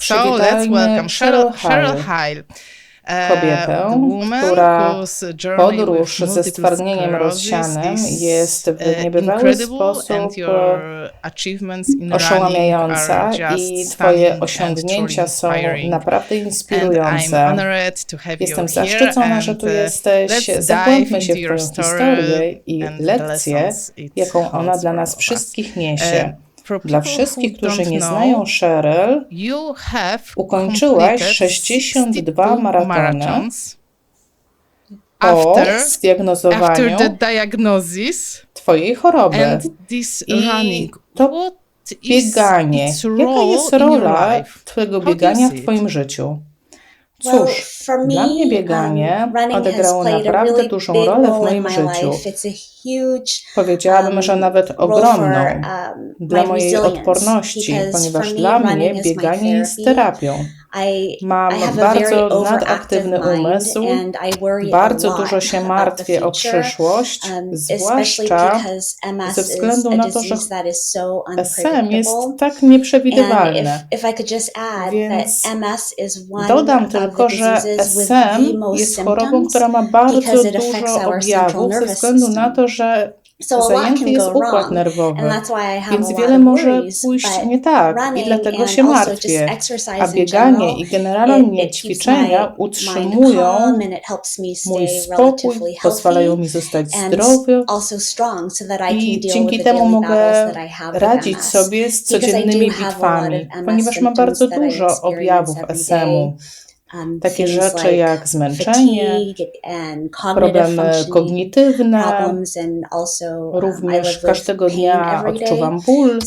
So let's welcome Cheryl, Cheryl Heil, uh, kobietę, która podróż ze stwardnieniem rozsianym jest w uh, niebywały sposób oszałamiająca i Twoje osiągnięcia są naprawdę inspirujące. Jestem zaszczycona, że tu uh, jesteś. Zagłębmy się w Twoją historię i lekcję, jaką ona dla nas wszystkich niesie. Dla wszystkich, którzy nie znają Cheryl, ukończyłaś completed 62 62 maratony po zdiagnozowaniu Twojej choroby. I to Bieganie. Jaka jest rola? Twojego biegania w? Twoim życiu? Cóż, dla mnie bieganie um, odegrało a naprawdę dużą rolę w moim życiu. Powiedziałabym, że um, nawet role for ogromną um, dla mojej odporności, ponieważ dla mnie bieganie jest terapią. Mam bardzo nadaktywny umysł, bardzo dużo się martwię o przyszłość, um, zwłaszcza ze względu na to, że SM jest tak nieprzewidywalne. Więc Dodam tylko, że SM jest chorobą, która ma bardzo dużo objawów ze względu na to, że zajęty jest układ nerwowy, więc wiele może pójść nie tak i dlatego się martwię. A bieganie i generalnie ćwiczenia utrzymują mój spokój, pozwalają mi zostać zdrowy I dzięki temu mogę radzić sobie z codziennymi bitwami, ponieważ mam bardzo dużo objawów SM-u. Takie rzeczy jak zmęczenie, problemy kognitywne, I również każdego dnia odczuwam ból,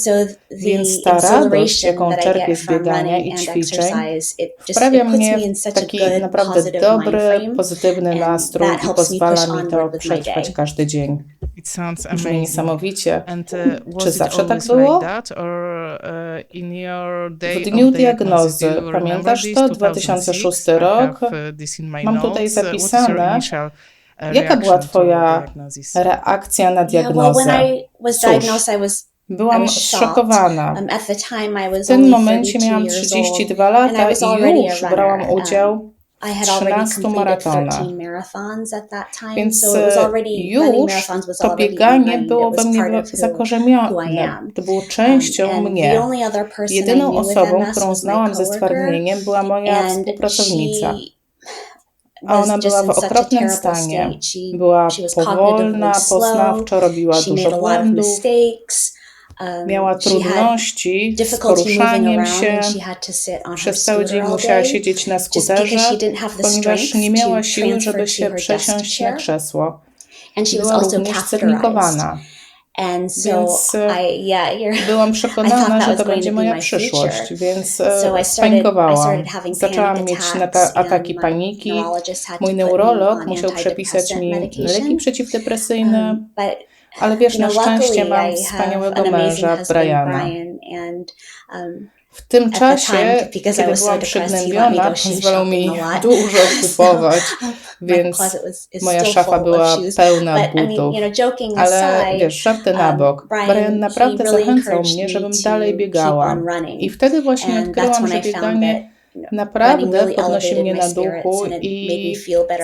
Więc ta radość, jaką czerpię z biegania i ćwiczeń, wprawia puts mnie w taki naprawdę dobry, pozytywny nastrój i pozwala mi to przetrwać każdy dzień. It sounds Brzmi amazing. niesamowicie. And uh, was Czy zawsze tak always było? like or uh, in your day W dniu of diagnosis, do diagnozy, you remember pamiętasz this? to? 2006? 2006 I rok. have, uh, my Mam tutaj. Uh, zapisane, uh, Jaka była Twoja reakcja na diagnozę? I was Cóż, diagnosed, I was I Byłam zszokowana. Um, at the time, I was W tym only momencie 32 miałam years old, 32 and I lata was i already już a brałam runner. udział Um, I had already 13 completed maratonach. 13 marathons at that time, Więc so it was e, already running już marathons was to bieganie było we mnie zakorzenione. To było Um, częścią the mnie. Jedyną osobą, którą znałam ze stwardnieniem, była moja współpracownica. A ona była w okropnym stanie. Była powolna, poznawczo, robiła dużo błędów. Um, miała she had trudności z poruszaniem się. Przez cały dzień musiała siedzieć na skuterze, ponieważ nie miała to siły, żeby się przesiąść na krzesło. Była również so Więc byłam przekonana, że to będzie moja przyszłość, więc e, spanikowałam. Zaczęłam mieć ataki paniki. Mój neurolog musiał przepisać mi leki przeciwdepresyjne, Um, ale wiesz, na szczęście mam wspaniałego męża, Briana. Um, W tym czasie, kiedy byłam przygnębiona, pozwalał mi dużo kupować, więc moja szafa była pełna butów. Ale wiesz, żarty na um, bok. Brian, naprawdę zachęcał mnie, żebym dalej biegała. I wtedy właśnie odkryłam, że bieganie naprawdę podnosi mnie na duchu i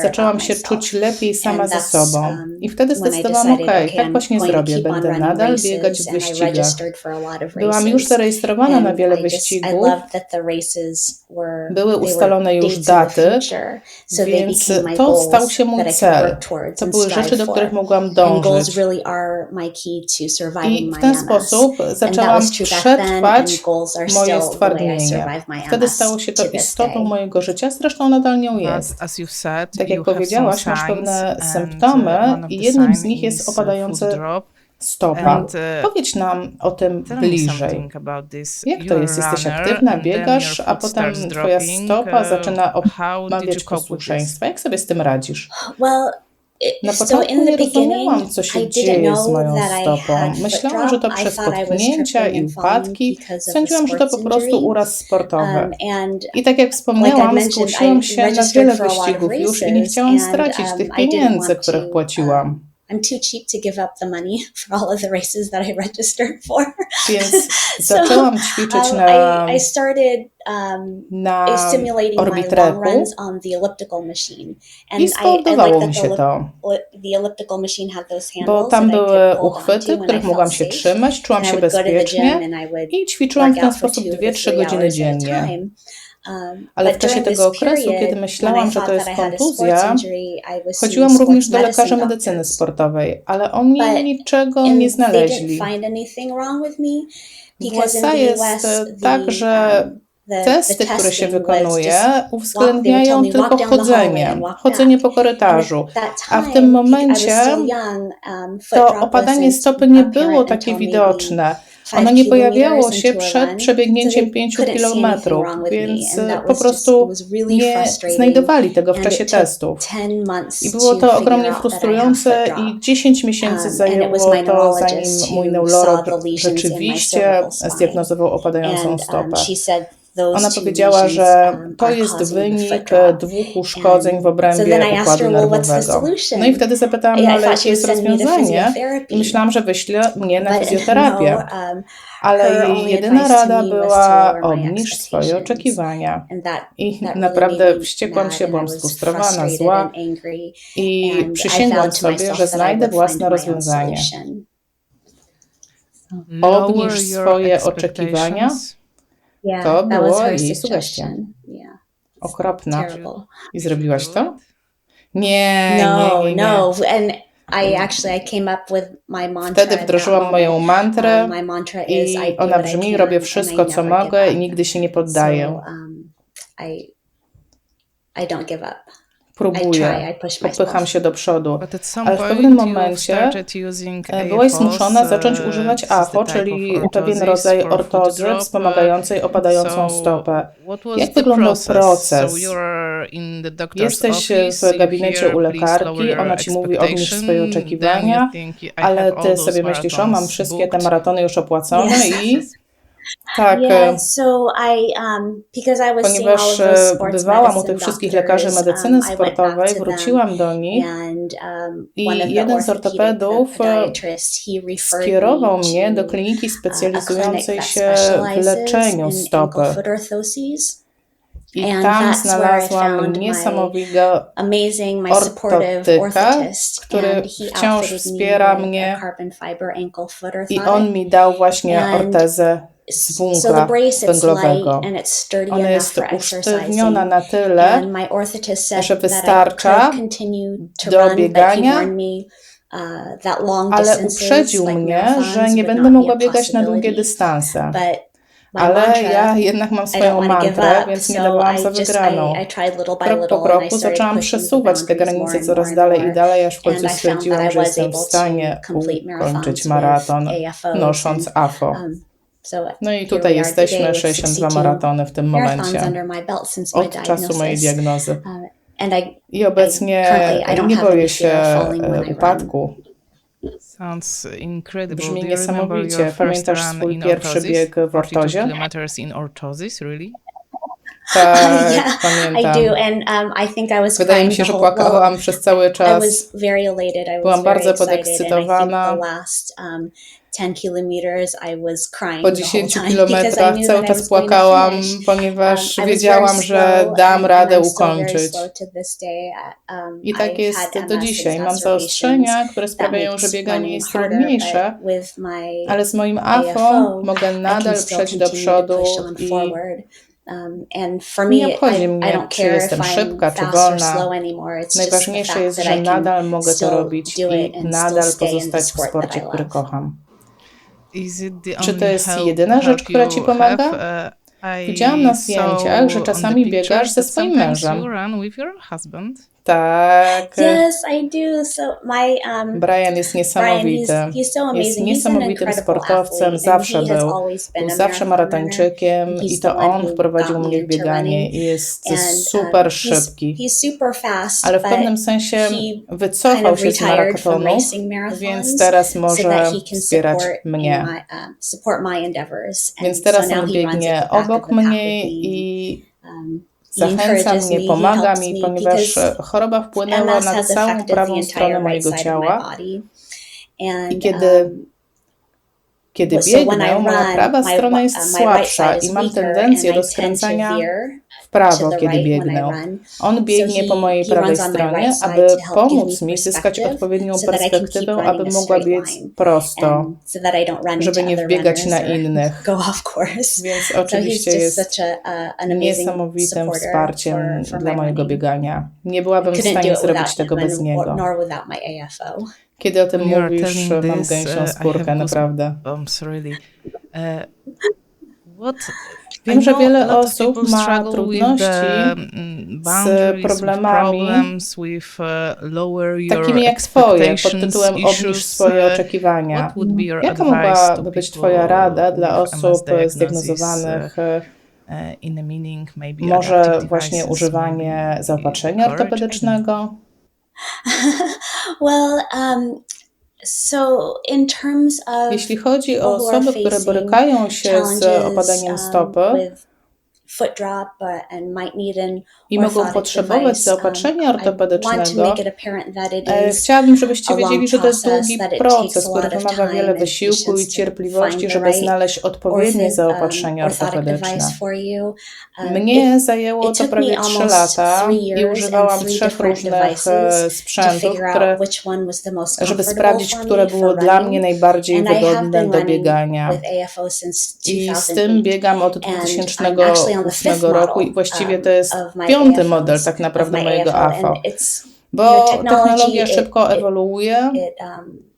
zaczęłam się czuć lepiej sama ze sobą. um, I wtedy zdecydowałam, okay, tak właśnie zrobię. Będę nadal biegać w wyścigach. Byłam już zarejestrowana na wiele wyścigów. Były ustalone już daty, więc to stał się mój cel. To były rzeczy, do których mogłam dążyć. I w ten sposób zaczęłam przetrwać moje stwardnienie. Wtedy stało się to istotą mojego życia, zresztą nadal nią jest. as you said, Tak jak powiedziałaś, masz pewne uh, symptomy i jednym z nich jest drop. stopa. And, uh, Powiedz nam o tym bliżej. something about this. Jak to jest? Jesteś aktywna, biegasz, a potem twoja dropping. stopa Uh, zaczyna this? posłuszeństwa. Jak sobie z tym radzisz? Well, Na początku nie rozumiałam, co się dzieje z moją stopą. Myślałam, że to przez potknięcia i upadki. Sądziłam, że to po prostu uraz sportowy. Um, I tak jak wspomniałam, zgłosiłam się na wiele wyścigów już i nie chciałam stracić um, tych pieniędzy, których płaciłam. Um, I'm too cheap to give up the money for all of the races that I registered for. Więc So, zaczęłam ćwiczyć um, na, I, I started um, na simulating my long orbitreku runs on the elliptical machine, and i I, I spodobało like mi that się the, to, ellip- the elliptical machine had those bo handles tam that I były could hold uchwyty, onto when I których mogłam felt się safe. trzymać, czułam And I się would go to the gym bezpiecznie and I would i ćwiczyłam w ten work out for sposób two to 2-3 three godziny hours at a dziennie. Um, Ale w czasie tego okresu, kiedy myślałam, że to jest kontuzja, chodziłam również do lekarza medycyny sportowej, ale oni niczego nie znaleźli. W USA jest e, tak, że um, testy, które się wykonuje, uwzględniają tylko chodzenie, chodzenie po korytarzu. A w tym momencie um, to opadanie stopy nie było takie widoczne. Ono nie pojawiało się przed przebiegnięciem they 5 couldn't see anything kilometrów, więc e, po prostu nie znajdowali tego w czasie testów. 10 months I było to ogromnie frustrujące i 10 miesięcy Um, zajęło to, zanim mój neurolog rzeczywiście zdiagnozował opadającą um, stopę. Ona powiedziała, że to jest wynik dwóch uszkodzeń w obrębie układu nerwowego. No i wtedy zapytałam, no ale jakie jest rozwiązanie? I myślałam, że wyśle mnie na But fizjoterapię. no, um, Ale jej jedyna rada była obniż swoje oczekiwania. I naprawdę wściekłam się, byłam sfrustrowana, zła i przysięgłam sobie, że znajdę własne rozwiązanie. Obniż swoje oczekiwania. Yeah, To her jej suggestion. Yeah, Okropna. terrible. I zrobiłaś to? Nie, No, nie, nie, nie. no, and I actually I came up with my mantra. Wtedy wdrożyłam moją mantrę Um, my mantra is I ona brzmi, robię wszystko, co mogę i nigdy się nie poddaję. So, um, I I don't give up. Próbuję, popycham się do przodu. Ale w pewnym momencie E, Byłaś zmuszona zacząć uh, używać AFO, czyli pewien rodzaj ortozy wspomagającej opadającą stopę. Jak wyglądał proces? Jesteś w gabinecie u hear, "Please lower lekarki, ona ci mówi obniż expectation", swoje oczekiwania, think, "I ale ty sobie myślisz, o mam wszystkie te booked". maratony już opłacone i tak, um ponieważ e, bywałam u tych wszystkich lekarzy medycyny um, back sportowej, wróciłam do nich um, I jeden z ortopedów, e, skierował mnie do to kliniki specjalizującej się w leczeniu stopy. I tam znalazłam niesamowitego ortotyka, który wciąż wspiera mnie i on mi dał właśnie ortezę so the brace it's light węglowego. and it's sturdy Ona enough jest for exercising. usztywniona na tyle, And my orthotist said że that I wystarcza could continue to do run, but he biegania, warned me uh, that long ale distances, uprzedził like mnie, marathons, że nie would będę not be mogła a biegać na długie possibility. dystanse. But my Ale mantra, ja jednak mam I don't swoją want to give mantrę, up, więc nie so dawałam I za just wygraną. I, I tried little by Krok little po and I kroku started zaczęłam pushing the przesuwać te boundaries more granice and coraz more dalej and i more. dalej, aż w And końcu I found that stwierdziłam, I że was jestem able w to stanie complete marathons ukończyć with maraton, AFOs nosząc AFO. um, No i tutaj jesteśmy, today with 62 62 maratony w tym momencie, od czasu mojej diagnozy. And I obecnie nie boję się upadku. Brzmi niesamowicie. Pamiętasz swój pierwszy bieg w 42 ortozie? kilometers in orthosis, really? Tak, yeah, I pamiętam. do, and um, I think I was Wydaje mi się, że płakałam przez cały I czas. was very elated. I was Byłam very bardzo I podekscytowana. last um, 10 kilometers I was crying Po the whole 10 time because I kilometrach cały I czas płakałam, ponieważ Um, I wiedziałam, że dam radę ukończyć. Um, I tak jest do dzisiaj. Mam zaostrzenia, które sprawiają, że bieganie jest trudniejsze, ale z moim AFO mogę I nadal przejść do przodu i Um, and for Nie me, obchodzi I, I mnie, don't czy care jestem if I'm szybka, czy fast or wolna. slow anymore. It's just the Najważniejsze fact jest, that że I can nadal mogę to still robić do it i and nadal still stay in the pozostać w sport that sporcie, I który love. kocham. Is it the Czy to only jest jedyna rzecz, która ci pomaga? Uh, Widziałam na zdjęciach, że on the czasami pictures biegasz ze swoim mężem. Tak. Yes, I do. So my um, Brian jest Brian, he's, niesamowity. he's so Jest amazing. He's niesamowitym sportowcem, zawsze był. Był zawsze maratończykiem He's i to on wprowadził mnie w bieganie i jest And, super um, he's, szybki. he's super fast, Ale w pewnym sensie he kind wycofał of się z maratonu, więc teraz so może can wspierać mnie. my, um, support my endeavors. And Więc teraz so now on biegnie obok mnie i Um, Zachęca mnie, pomaga mi, ponieważ e, choroba wpłynęła na całą prawą stronę mojego ciała. And I kiedy, um, kiedy biegnę, moja prawa strona jest słabsza i mam tendencję do skręcania prawo, kiedy biegnę. On biegnie po mojej prawej stronie, aby pomóc mi zyskać odpowiednią perspektywę, aby mogła biec prosto, into żeby nie wbiegać na innych. Więc oczywiście jest niesamowitym wsparciem dla mojego biegania. Nie byłabym w stanie zrobić tego bez niego. Kiedy o tym mówisz, mam gęsią uh, skórkę, naprawdę. Uh, what Wiem, że know wiele osób ma trudności mm, boundaries, problemami uh, lower your takimi jak twoje, pod tytułem obniż swoje uh, oczekiwania. Jaka mogłaby być Twoja rada dla osób diagnosis, zdiagnozowanych uh, in the meaning, maybe może właśnie używanie zaopatrzenia ortopedycznego? well, um, so in terms of Jeśli chodzi o osoby, które borykają się z opadaniem um, stopy with foot drop uh, and might need an i mogą potrzebować um, zaopatrzenia ortopedycznego, e, chciałabym, żebyście wiedzieli, że to jest długi proces, który wymaga wiele wysiłku i cierpliwości, żeby znaleźć odpowiednie um, zaopatrzenie ortopedyczne. Um, Mnie zajęło to prawie me 3 almost lata i używałam trzech różnych e, sprzętów, które, żeby sprawdzić, które było dla mnie najbardziej wygodne do biegania. I z tym 2008. biegam od And I'm actually on the 2008 fifth roku i właściwie to jest my piąty model tak naprawdę mojego it's bo technologia szybko ewoluuje, um,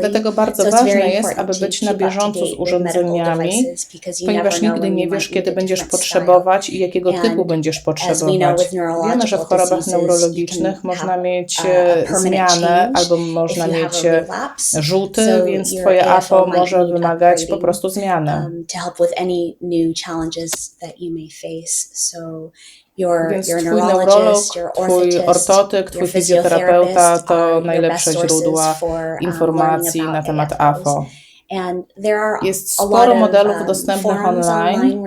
dlatego bardzo ważne jest, aby być na bieżąco z urządzeniami, ponieważ nigdy nie wiesz, kiedy będziesz potrzebować i jakiego typu będziesz potrzebować. Wiemy, że w chorobach neurologicznych można mieć a e, zmianę albo można mieć e, rzuty, więc twoje AFO może wymagać po prostu zmiany. Your Więc your twój neurolog, twój ortotyk, twój fizjoterapeuta to najlepsze źródła um, informacji na temat. AFO. Jest sporo modelów um, dostępnych online,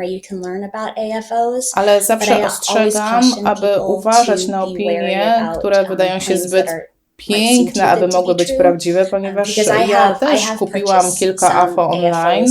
ale zawsze ostrzegam, aby uważać na opinie, które um, wydają się zbyt piękne, aby mogły być prawdziwe, ponieważ ja też kupiłam kilka AFO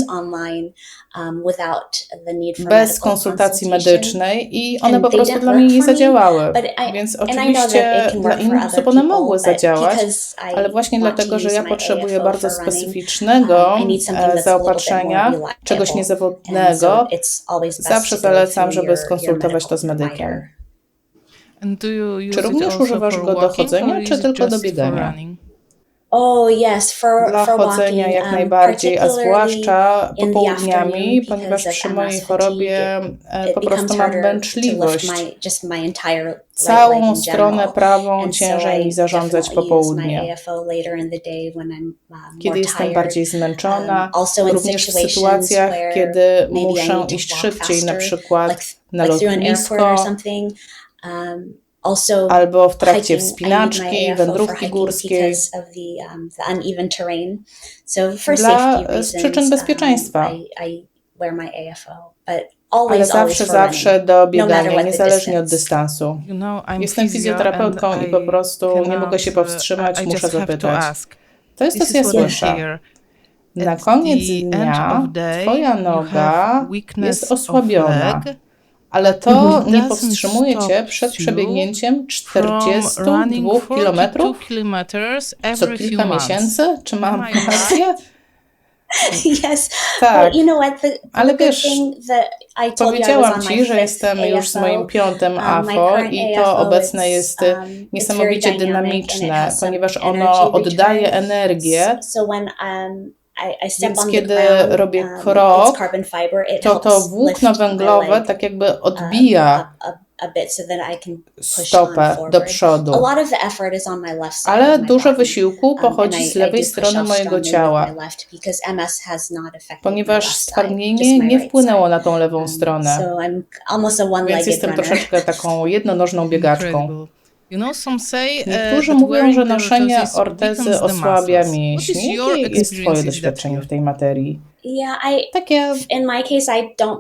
online Um, without the need for bez konsultacji consultation. medycznej i one po they prostu dla work mnie nie for me, zadziałały. But I, Więc and I know that oczywiście it can dla work for innych other osób one people, mogły zadziałać, because I ale właśnie dlatego, że ja my potrzebuję bardzo specyficznego um, e, zaopatrzenia, czegoś niezawodnego, it's always best zawsze zalecam, żeby skonsultować to z medykiem. provider. And do you use Czy również używasz for go do chodzenia, czy tylko do biegania? Oh yes, for, Dla for chodzenia walking, jak um, najbardziej, a zwłaszcza popołudniami, ponieważ przy mojej chorobie e, it po prostu mam męczliwość. my my Całą stronę prawą And ciężej mi zarządzać popołudnie. Um, Kiedy jestem bardziej zmęczona, Um, również w sytuacjach, kiedy muszę iść szybciej, na przykład like, na lotnisko, something. Um, albo w trakcie wspinaczki, wędrówki górskiej. um, Dla, e, z przyczyn bezpieczeństwa. Um, but Ale zawsze, zawsze do matter biegania, niezależnie od dystansu. Jestem fizjoterapeutką i po prostu nie mogę się uh, powstrzymać, muszę zapytać. To jest to, co ja słyszę. Na koniec dnia twoja noga jest osłabiona, ale to Mhm. nie powstrzymuje cię przed przebiegnięciem from 42 running 42 kilometrów kilometers co kilka miesięcy? Czy mam rację? yes, Tak. but you know what? The, Ale wiesz, Powiedziałam ci, że jestem już z moim piątym Um, AFO i to AFO obecne jest um, niesamowicie dynamiczne, ponieważ ono oddaje energię. Więc kiedy ground, robię um, krok, To to włókno węglowe leg, tak jakby um, odbija stopę do przodu. lot of the effort is on my left side Ale dużo wysiłku pochodzi z lewej strony mojego ciała, ponieważ stwardnienie nie wpłynęło na tą lewą Um, stronę. So I'm almost a Więc jestem runner. troszeczkę taką jednonożną biegaczką. Incredible. You know, some say, uh, Niektórzy mówią, że noszenie ortezy osłabia mięśnie. Jakie jest Twoje doświadczenie w tej materii?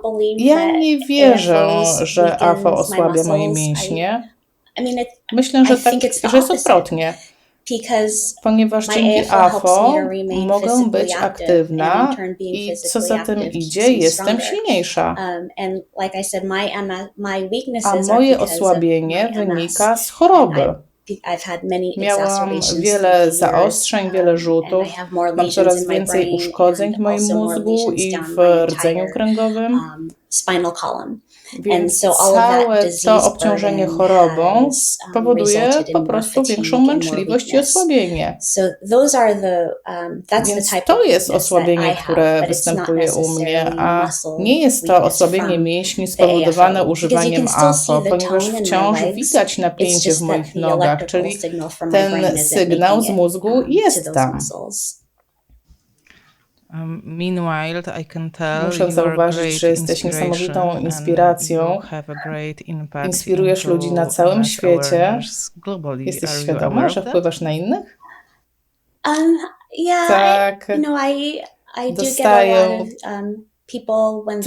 Believe ja that nie wierzę, że AFO osłabia moje mięśnie. Myślę, że, tak, że jest odwrotnie, ponieważ dzięki AFO mogę być aktywna i co za tym idzie, jestem silniejsza. Um, A moje osłabienie wynika z choroby. Miałam wiele zaostrzeń, wiele um, rzutów. Mam coraz więcej uszkodzeń w moim mózgu i w rdzeniu kręgowym. Więc całe to obciążenie chorobą um, powoduje po prostu większą męczliwość i osłabienie. Um, Więc to jest osłabienie, które występuje u mnie, a nie jest to osłabienie mięśni spowodowane używaniem the ponieważ wciąż widać napięcie w moich nogach, czyli ten sygnał z mózgu um, jest tam. Um, meanwhile, I can tell Muszę zauważyć, że jesteś niesamowitą and inspiracją. you have a great impact Inspirujesz ludzi na całym świecie. Jesteś Are you świadoma, aware że of that? wpływasz na innych? Um, yeah, Tak. I, you know, I I do get a Dostaję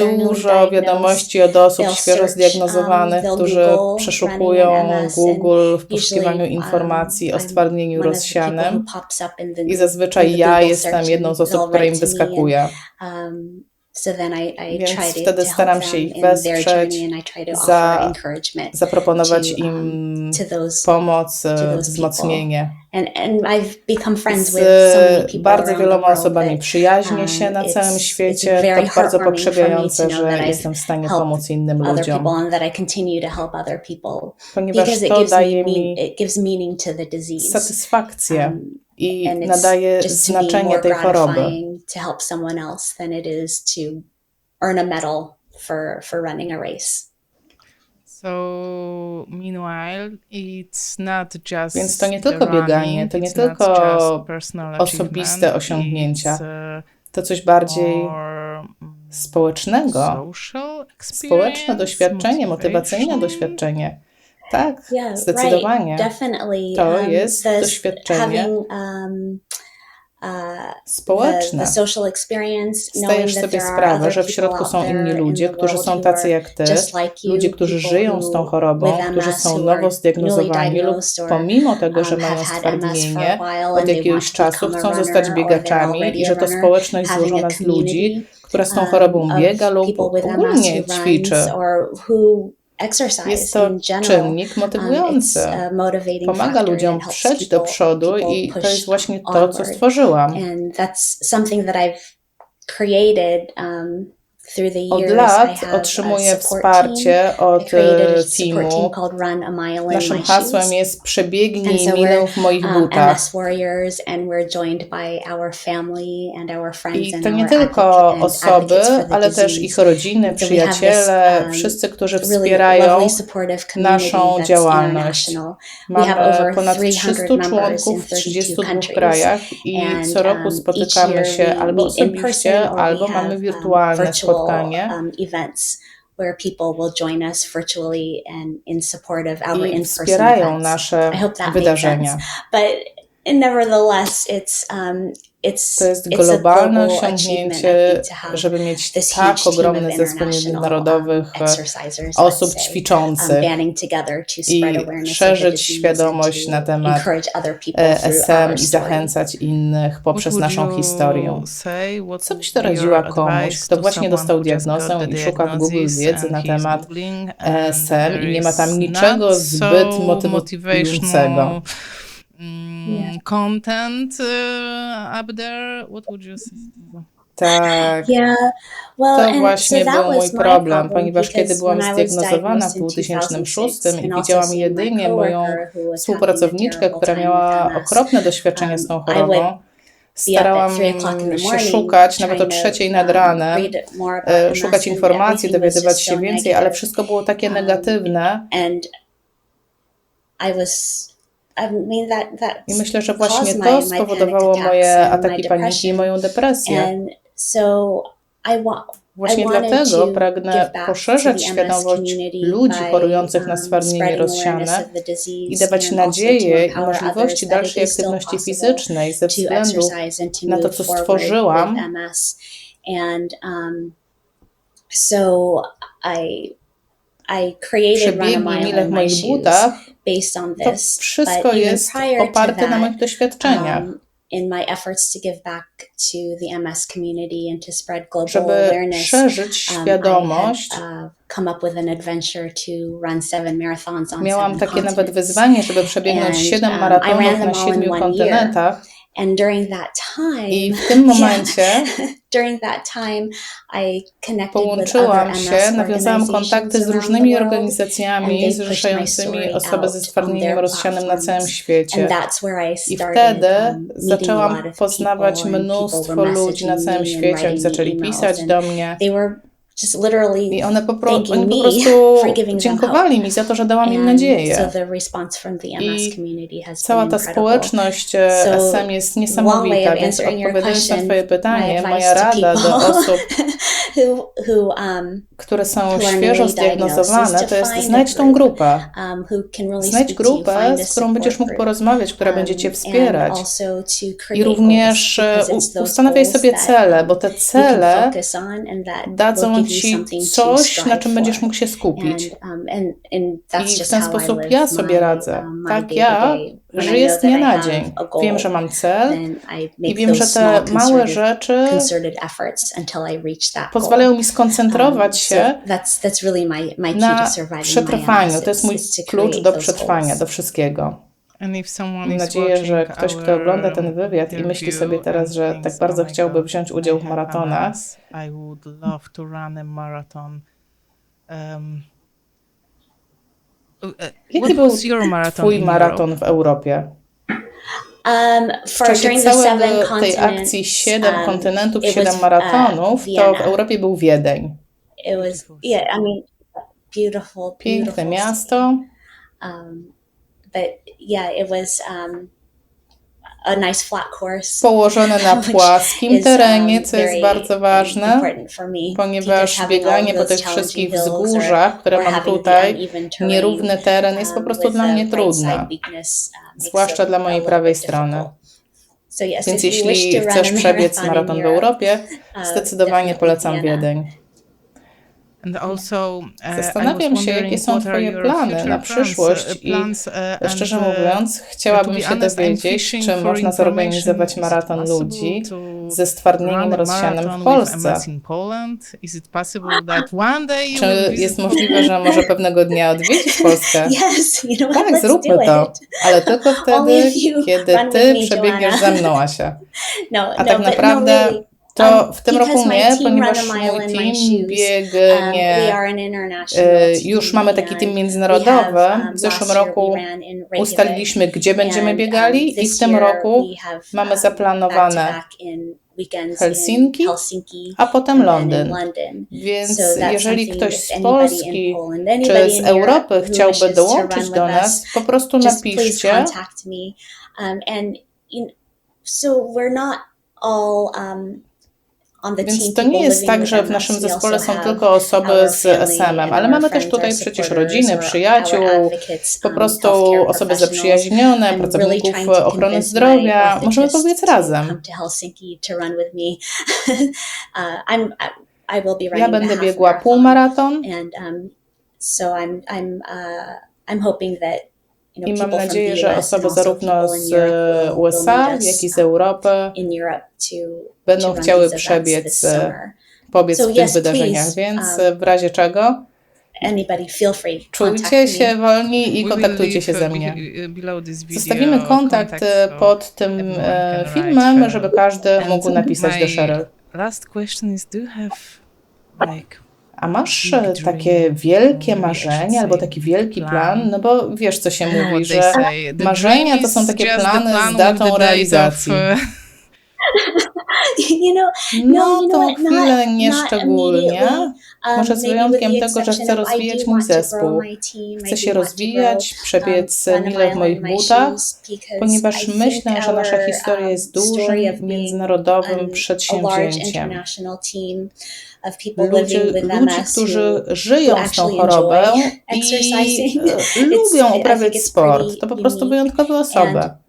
um, Dużo wiadomości od osób świeżo zdiagnozowanych, um, którzy przeszukują Google w poszukiwaniu um, informacji o stwardnieniu rozsianym i zazwyczaj ja jestem jedną z osób, która im wyskakuje. Um, so then I, I Więc try to, wtedy to staram się ich wesprzeć, za- Zaproponować to, im um, to those pomoc, to those wzmocnienie. and and I've become friends with so many people bardzo wieloma the world osobami przyjaźnię um, się na it's- całym świecie. very To bardzo pokrzepiające, że jestem w stanie pomóc innym ludziom, ponieważ to daje mi it gives meaning to the disease. satysfakcję Um, i nadaje znaczenie tej choroby. To help someone else than it is to earn a medal for for running a race. So, meanwhile, it's not just Więc to nie tylko bieganie, to nie tylko osobiste osiągnięcia. uh, To coś bardziej mm, społecznego, experience, społeczne doświadczenie, motywacyjne doświadczenie. Tak, Yeah, zdecydowanie. right. Definitely. To um, jest doświadczenie Having um, Społeczne. experience, knowing Zdajesz sobie sprawę, że w środku są inni in ludzie, którzy są tacy jak ty, ludzie, którzy żyją z tą chorobą, którzy są nowo zdiagnozowani lub pomimo tego, że um, mają stwardnienie, od jakiegoś czasu chcą zostać biegaczami i że to społeczność złożona z ludzi, która z tą chorobą biega lub ogólnie ćwiczy. Jest to czynnik Um, motywujący. motivating Pomaga ludziom przejść do przodu i to jest właśnie to, co stworzyłam. Created um, Od lat a otrzymuję wsparcie od e, teamu. called Run a Mile in Naszym hasłem jest przebiegnij milę w moich um, butach. I to nie tylko osoby, ale też ich rodziny, przyjaciele, um, wszyscy, którzy wspierają. naszą działalność. Mamy ponad 300 300 members członków w 32 32 countries. krajach i co roku um, spotykamy się albo osobiście, albo mamy wirtualne virtual, um, events where people will join us virtually and in support of our in-person events. nasze I hope that makes wydarzenia. sense. But nevertheless, it's um, it's To jest globalne osiągnięcie, żeby mieć tak ogromny zespół international, międzynarodowych um, e, osób um, ćwiczących to i szerzyć świadomość na temat e, SM i zachęcać innych poprzez naszą historię. Co byś doradziła komuś, kto to właśnie dostał diagnozę i szuka w Google wiedzy na temat ESM there i nie ma tam niczego zbyt motywującego? Mm, content uh, up there? What would you say? Tak, Yeah, well, To właśnie so that był mój was my problem, problem ponieważ kiedy because byłam when I was zdiagnozowana w diagnosed in 2006 2006 i widziałam jedynie moją coworker who was having a współpracowniczkę, terrible która miała okropne doświadczenie z tą um, I chorobą, starałam three o'clock in the się morning szukać, nawet o trzeciej nad um, ranem, read more about e, szukać and informacji, dowiadywać się więcej, ale wszystko było takie Um, negatywne I was, I myślę, że właśnie to spowodowało moje ataki paniki i moją depresję. Właśnie dlatego pragnę poszerzać świadomość ludzi chorujących na um, stwardnienie rozsiane i dawać nadzieję i możliwości dalszej aktywności fizycznej ze względu na to, co stworzyłam, um, so I I created Run a Przebiegi Mile w moich butach, based on to this. wszystko but even jest prior to oparte na that, moich doświadczeniach. um, in my efforts to give back to the MS community and to spread global żeby awareness, szerzyć um, świadomość. I had, uh, come up with an adventure to run seven marathons on Miałam seven takie nawet wyzwanie, żeby przebiegnąć And, 7 um, maratonów ran na them all in 7 one kontynentach And during that time, i w tym momencie during that time, I connected with połączyłam other się, nawiązałam kontakty z różnymi organizacjami zrzeszającymi osoby ze stwardnieniem rozsianym na całym świecie. And that's where I wtedy zaczęłam poznawać mnóstwo ludzi na całym świecie. Oni zaczęli pisać do mnie. Just literally I one po, pro, oni po prostu dziękowali mi za to, że dałam im nadzieję. So the response from the MS I community has Cała ta społeczność e, SM jest niesamowita, więc odpowiadając na Twoje pytanie, moja rada do osób, who who um, które są świeżo zdiagnozowane, to jest znajdź tą grupę. um, Znajdź grupę, z którą będziesz mógł porozmawiać, która będzie Cię um, wspierać. I również e, ustanawiaj sobie cele, bo te cele dadzą Ci coś, na czym będziesz mógł się skupić. Um, I w ten sposób ja sobie radzę. Tak ja żyję z dnia na dzień. Wiem, że mam cel I wiem, że te małe rzeczy pozwalają mi skoncentrować Um, się na przetrwaniu. To jest mój klucz do przetrwania, do wszystkiego. Mam nadzieję, że ktoś, kto ogląda ten wywiad i myśli sobie teraz, że tak bardzo "Oh chciałby wziąć udział w maratonach. I would love to run a marathon. Um, Jaki był Twój maraton w Europie? Um, W czasie during the całej seven tej akcji 7 um, kontynentów, it 7 was, uh, maratonów, to Vienna. w Europie był Wiedeń. It was yeah, I mean, beautiful, Piękne beautiful miasto. Um, but yeah, it was um, Położone na płaskim is, terenie, um, co jest bardzo um, ważne, ponieważ bieganie po tych wszystkich wzgórzach, które mam tutaj, nierówny teren jest po um, prostu dla mnie uh, makes zwłaszcza dla mojej prawej strony. Więc jeśli chcesz przebiec maraton w Europie, uh, zdecydowanie polecam. Wiedeń. Uh, Zastanawiam się, jakie są Twoje plany na przyszłość uh, i uh, Szczerze mówiąc, chciałabym się dowiedzieć, czy można zorganizować maraton ludzi ze stwardnieniem rozsianym w Polsce. Czy jest możliwe, że może pewnego dnia odwiedzić Polskę? Tak, zróbmy to, ale tylko wtedy, kiedy Ty przebiegniesz ze mną, Asia. No, A no, tak no, naprawdę to um, w tym roku nie, ponieważ mój team um, biegnie, e, team już mamy taki team międzynarodowy. um, W zeszłym roku ustaliliśmy, gdzie będziemy um, biegali i w tym roku mamy um, zaplanowane Helsinki, in Helsinki a potem Londyn. Więc jeżeli ktoś z Polski czy z Europy chciałby dołączyć do nas, po prostu napiszcie. Um, so we're not all um, Więc to nie jest tak, że w naszym zespole są tylko osoby z SM-em, ale mamy też tutaj przecież rodziny, przyjaciół, po um, prostu osoby zaprzyjaźnione, pracowników ochrony zdrowia. Możemy pobiec razem. uh, Ja będę biegła półmaraton and um, so I'm I'm uh, I'm hoping that i mam nadzieję, że osoby zarówno z USA, jak i z Europy będą chciały przebiec, e, pobiec w tych wydarzeniach, więc um, w razie czego czujcie się wolni i kontaktujcie się ze mnie. video Zostawimy kontakt e, so pod tym e, filmem, żeby każdy mógł napisać do Cheryl. Last question is, do you have like A masz e, takie wielkie marzenie albo taki wielki plan? No bo wiesz, co się what mówi, że marzenia to są takie plany plan z datą realizacji. You know, No, know tą chwilę not nieszczególnie. Um, Może z wyjątkiem tego, że chcę rozwijać mój zespół. Chcę się rozwijać, grow, przebiec um, mile w moich butach, ponieważ myślę, że nasza historia um, jest dużym międzynarodowym przedsięwzięciem. ludzi, MS którzy żyją z tą enjoy i e, lubią uprawiać sport. To po prostu wyjątkowe osoby.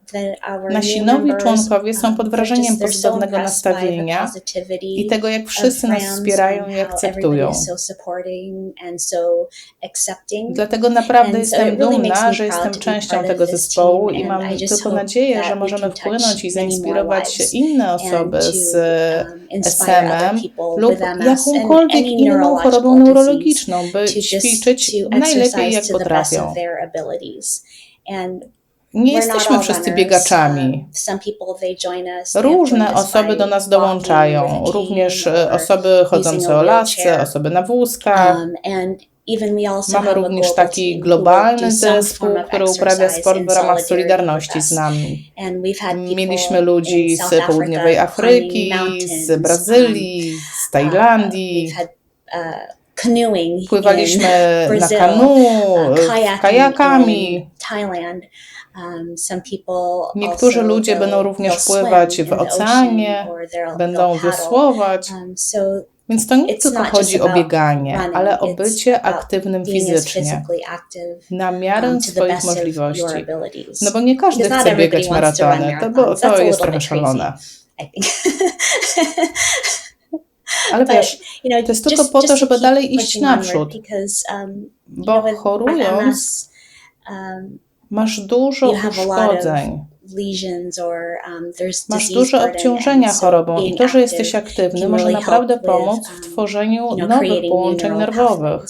Nasi nowi członkowie są um, pod they're wrażeniem pozytywnego nastawienia i tego, jak wszyscy nas wspierają i akceptują. Dlatego naprawdę jestem dumna, że jestem częścią tego zespołu i mam tylko nadzieję, że możemy wpłynąć i zainspirować inne osoby z um, SM-em lub with MS and jakąkolwiek inną chorobą neurologiczną, by ćwiczyć najlepiej jak potrafią. Nie jesteśmy wszyscy biegaczami. Różne osoby by do nas dołączają, również e, osoby chodzące o lasce, osoby na wózkach. Um, Mamy również taki globalny zespół, który uprawia sport w ramach solidarności z nami. Mieliśmy ludzi z południowej Afryki, z Brazylii, z um, Tajlandii. uh, had, uh, Pływaliśmy na kanu, uh, kajakami. Um, Niektórzy ludzie będą również pływać w oceanie, będą wiosłować. Um, Więc to nie tylko chodzi o bieganie, ale o bycie aktywnym fizycznie, na miarę um, swoich możliwości. No bo nie każdy chce biegać maratony, to, bo, to jest trochę szalone. Ale wiesz, to jest tylko po to, żeby dalej iść naprzód, bo chorując masz dużo uszkodzeń, um, masz duże obciążenia chorobą i to, że jesteś aktywny, może naprawdę pomóc w um, tworzeniu nowych połączeń nerwowych.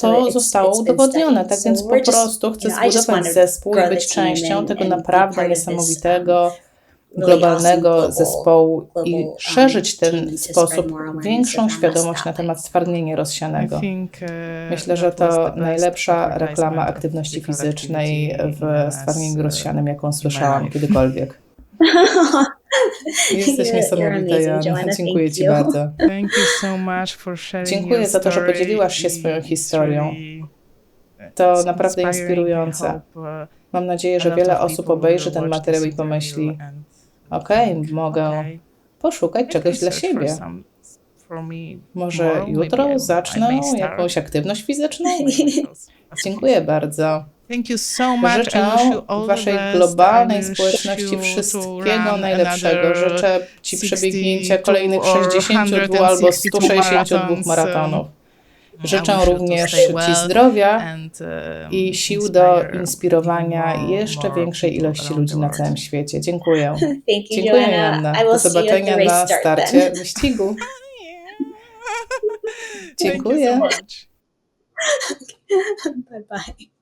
To zostało udowodnione, tak więc po prostu chcę zbudować zespół i być częścią tego naprawdę this, niesamowitego, globalnego awesome global- zespołu i szerzyć ten sposób większą świadomość na temat stwardnienia rozsianego. uh, Myślę, że to najlepsza reklama aktywności fizycznej w stwardnieniu uh, rozsianym, jaką słyszałam kiedykolwiek. Jesteś niesamowita, Joanna. Dziękuję Ci bardzo. Dziękuję za to, że podzieliłaś się swoją historią. To naprawdę inspirujące. uh, Mam nadzieję, że wiele osób obejrzy ten materiał i pomyśli, okej, mogę poszukać czegoś dla siebie. Może jutro zacznę jakąś aktywność fizyczną? Dziękuję. Bardzo. Życzę Waszej globalnej społeczności wszystkiego najlepszego. Życzę Ci 62 przebiegnięcia kolejnych or 62 albo 162 162 marathons, maratonów. Życzę również Ci zdrowia um, i sił do inspirowania jeszcze większej ilości ludzi na całym świecie. Dziękuję. Dziękuję, Joanna. Do zobaczenia na starcie wyścigu. Dziękuję. much. bye bye.